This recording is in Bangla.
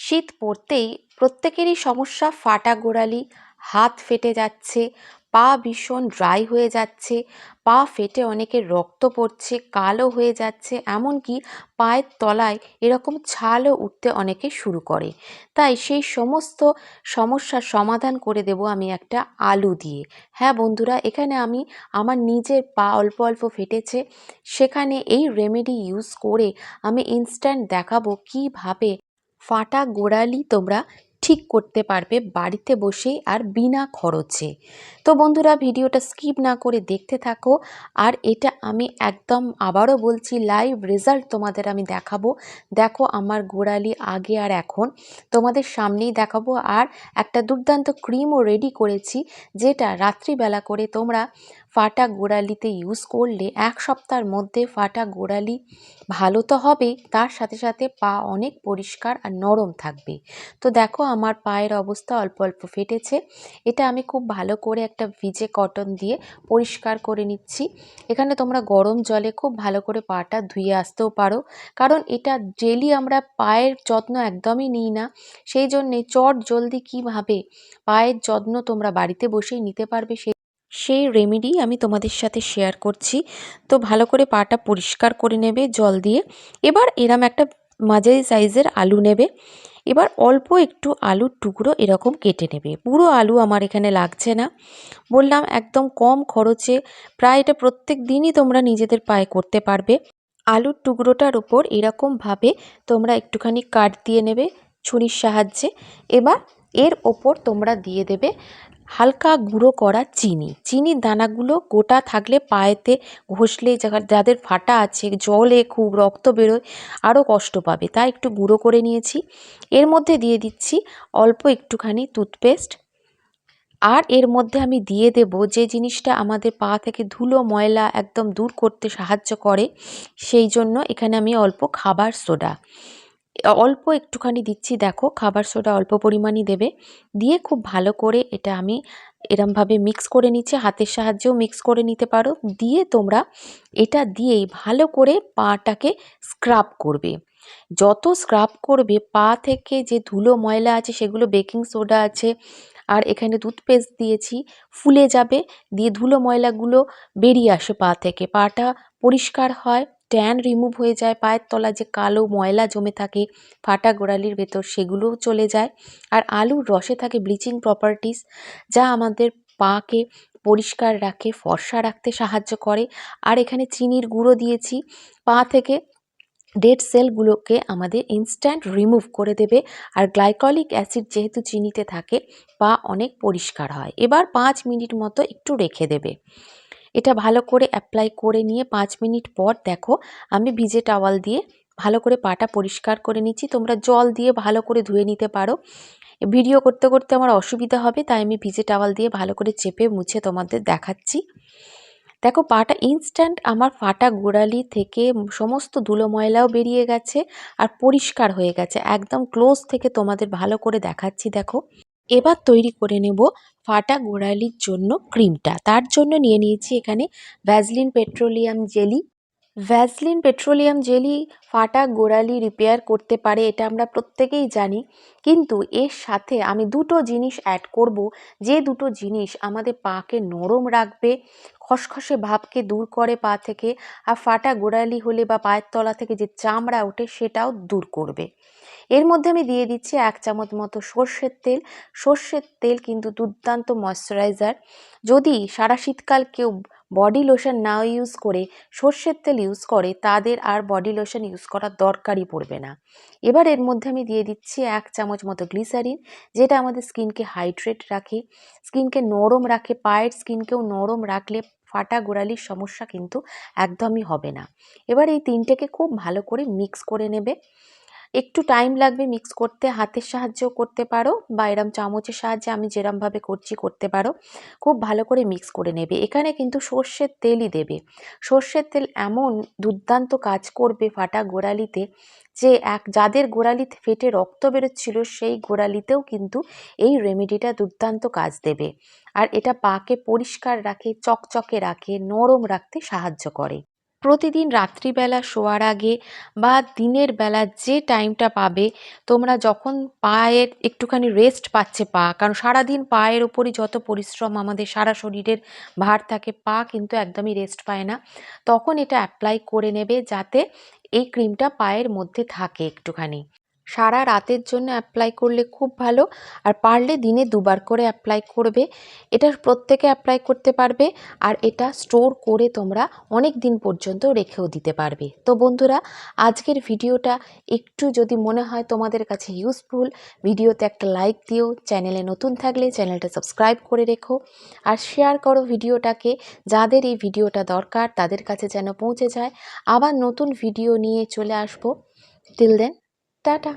শীত পড়তেই প্রত্যেকেরই সমস্যা ফাটা গোড়ালি, হাত ফেটে যাচ্ছে, পা ভীষণ ড্রাই হয়ে যাচ্ছে, পা ফেটে অনেকের রক্ত পড়ছে, কালো হয়ে যাচ্ছে, এমনকি পায়ের তলায় এরকম ছালও উঠতে অনেকে শুরু করে। তাই সেই সমস্ত সমস্যার সমাধান করে দেব আমি একটা আলু দিয়ে। হ্যাঁ বন্ধুরা, এখানে আমি আমার নিজের পা অল্প অল্প ফেটেছে, সেখানে এই রেমেডি ইউজ করে আমি ইনস্ট্যান্ট দেখাবো কীভাবে ফাটা গোড়ালি তোমরা ঠিক করতে পারবে বাড়িতে বসেই আর বিনা খরচে। তো বন্ধুরা, ভিডিওটা স্কিপ না করে দেখতে থাকো। আর এটা আমি একদম আবারও বলছি লাইভ রেজাল্ট তোমাদের আমি দেখাবো। দেখো আমার গোড়ালি আগে আর এখন। তোমাদের সামনেই দেখাবো। আর একটা দুর্দান্ত ক্রিমও রেডি করেছি, যেটা রাত্রিবেলা করে তোমরা ফাটা গোড়ালিতে ইউজ করলে এক সপ্তাহের মধ্যে ফাটা গোড়ালি ভালো তো হবেই তার সাথে সাথে পা অনেক পরিষ্কার আর নরম থাকবে। তো দেখো আমার পায়ের অবস্থা অল্প অল্প ফেটেছে, এটা আমি খুব ভালো করে একটা ভিজে কটন দিয়ে পরিষ্কার করে নিচ্ছি। এখানে তোমরা গরম জলে খুব ভালো করে পাটা ধুয়ে আসতেও পারো, কারণ এটা ডেলি আমরা পায়ের যত্ন একদমই নিই না। সেই জন্যে চট জলদি কীভাবে পায়ের যত্ন তোমরা বাড়িতে বসেই নিতে পারবে সেই সেই রেমেডি আমি তোমাদের সাথে শেয়ার করছি। তো ভালো করে পাটা পরিষ্কার করে নেবে জল দিয়ে। এবার এরম একটা মাঝারি সাইজের আলু নেবে। এবার অল্প একটু আলুর টুকরো এরকম কেটে নেবে। পুরো আলু আমার এখানে লাগছে না। বললাম একদম কম খরচে প্রায় এটা প্রত্যেক দিনই তোমরা নিজেদের পায়ে করতে পারবে। আলুর টুকরোটার ওপর এরকমভাবে তোমরা একটুখানি কাট দিয়ে নেবে ছুরির সাহায্যে। এবার এর ওপর তোমরা দিয়ে দেবে হালকা গুঁড়ো করা চিনি। চিনির দানাগুলো গোটা থাকলে পায়েতে ঘষলে যাদের ফাটা আছে, জলে খুব রক্ত বেরোয়, আরও কষ্ট পাবে। তাই একটু গুঁড়ো করে নিয়েছি। এর মধ্যে দিয়ে দিচ্ছি অল্প একটুখানি টুথপেস্ট। আর এর মধ্যে আমি দিয়ে দেব যে জিনিসটা আমাদের পা থেকে ধুলো, ময়লা একদম দূর করতে সাহায্য করে, সেই জন্য এখানে আমি অল্প খাবার সোডা। অল্প একটুখানি দিচ্ছি, দেখো, খাবার সোডা অল্প পরিমাণই দেবে। দিয়ে খুব ভালো করে এটা আমি এরমভাবে মিক্স করে নিচ্ছি, হাতের সাহায্যেও মিক্স করে নিতে পারো। দিয়ে তোমরা এটা দিয়েই ভালো করে পাটাকে স্ক্রাব করবে। যত স্ক্রাব করবে, পা থেকে যে ধুলো ময়লা আছে, সেগুলো বেকিং সোডা আছে, আর এখানে টুথপেস্ট দিয়েছি, ফুলে যাবে। দিয়ে ধুলো ময়লাগুলো বেরিয়ে আসে পা থেকে। পাটা পরিষ্কার হয়। ট্যান রিমুভ হয়ে যায়, পায়ের তলা যে কালো ময়লা জমে থাকে ফাটা গোড়ালির ভেতর, সেগুলোও চলে যায়। আর আলুর রসে থাকে ব্লিচিং প্রপার্টিস যা আমাদের পাকে পরিষ্কার রাখে, ফর্সা রাখতে সাহায্য করে। আর এখানে চিনির গুঁড়ো দিয়েছি, পা থেকে ডেড সেলগুলোকে আমাদের ইনস্ট্যান্ট রিমুভ করে দেবে। আর গ্লাইকলিক অ্যাসিড যেহেতু চিনিতে থাকে, পা অনেক পরিষ্কার হয়। এবার পাঁচ মিনিট মতো একটু রেখে দেবে। এটা ভালো করে অ্যাপ্লাই করে নিয়ে পাঁচ মিনিট পর দেখো আমি ভিজে টাওয়াল দিয়ে ভালো করে পাটা পরিষ্কার করে নিচ্ছি। তোমরা জল দিয়ে ভালো করে ধুয়ে নিতে পারো। ভিডিও করতে করতে আমার অসুবিধা হবে, তাই আমি ভিজে টাওয়াল দিয়ে ভালো করে চেপে মুছে তোমাদের দেখাচ্ছি। দেখো পাটা ইনস্ট্যান্ট আমার ফাটা গোড়ালি থেকে সমস্ত ধুলো ময়লাও বেরিয়ে গেছে আর পরিষ্কার হয়ে গেছে। একদম ক্লোজ থেকে তোমাদের ভালো করে দেখাচ্ছি, দেখো। এবার তৈরি করে নেব ফাটা গোড়ালির জন্য ক্রিমটা। তার জন্য নিয়ে নিয়েছি এখানে vaseline petroleum jelly vaseline petroleum jelly ফাটা গোড়ালি রিপেয়ার করতে পারে, এটা আমরা প্রত্যেকেই জানি। কিন্তু এর সাথে আমি দুটো জিনিস অ্যাড করব। যে দুটো জিনিস আমাদের পাকে নরম রাখবে, খসখসে ভাবকে দূর করে পা থেকে, আর ফাটা গোড়ালি হলে বা পায়ের তলা থেকে যে চামড়া ওঠে সেটাও দূর করবে। এর মধ্যে আমি দিয়ে দিচ্ছি এক চামচ মতো সর্ষের তেল। সর্ষের তেল কিন্তু দুর্দান্ত ময়শ্চারাইজার যদি সারা শীতকাল কেউ বডি লোশন না ইউজ করে সর্ষের তেল ইউজ করে, তাদের আর বডি লোশন ইউজ করার দরকারই পড়বে না। এবার এর মধ্যে আমি দিয়ে দিচ্ছি এক চামচ মতো গ্লিসারিন যেটা আমাদের স্কিনকে হাইড্রেট রাখে স্কিনকে নরম রাখে, পায়ের স্কিনকেও নরম রাখলে ফাটা গোড়ালির সমস্যা কিন্তু একদমই হবে না। এবার এই তিনটেকে খুব ভালো করে মিক্স করে নেবে। একটু টাইম লাগবে মিক্স করতে, হাতের সাহায্যেও করতে পারো বা এরম চামচের সাহায্যে আমি যেরমভাবে করছি করতে পারো। খুব ভালো করে মিক্স করে নেবে। এখানে কিন্তু সর্ষের তেলই দেবে। সর্ষের তেল এমন দুর্দান্ত কাজ করবে ফাটা গোড়ালিতে যে এক, যাদের গোড়ালিতে ফেটে রক্ত বেরোচ্ছিল সেই গোড়ালিতেও কিন্তু এই রেমেডিটা দুর্দান্ত কাজ দেবে। আর এটা পাকে পরিষ্কার রাখে, চকচকে রাখে, নরম রাখতে সাহায্য করে। প্রতিদিন রাত্রিবেলা শোয়ার আগে বা দিনের বেলা যে টাইমটা পাবে, তোমরা যখন পায়ের একটুখানি রেস্ট পাচ্ছে পা, কারণ সারাদিন পায়ের ওপরই যত পরিশ্রম আমাদের সারা শরীরের ভার থাকে, পা কিন্তু একদমই রেস্ট পায় না। তখন এটা অ্যাপ্লাই করে নেবে যাতে এই ক্রিমটা পায়ের মধ্যে থাকে একটুখানি। সারা রাতের জন্য অ্যাপ্লাই করলে খুব ভালো। আর পারলে দিনে দুবার করে অ্যাপ্লাই করবে। এটা প্রত্যেকে অ্যাপ্লাই করতে পারবে। আর এটা স্টোর করে তোমরা অনেক দিন পর্যন্ত রেখেও দিতে পারবে। তো বন্ধুরা, আজকের ভিডিওটা একটু যদি মনে হয় তোমাদের কাছে ইউজফুল ভিডিওতে একটা লাইক দিও। চ্যানেলে নতুন থাকলে চ্যানেলটা সাবস্ক্রাইব করে রেখো। আর শেয়ার করো ভিডিওটাকে। যাদের এই ভিডিওটা দরকার, তাদের কাছে যেন পৌঁছে যায়। আবার নতুন ভিডিও নিয়ে চলে আসব। Till then tata.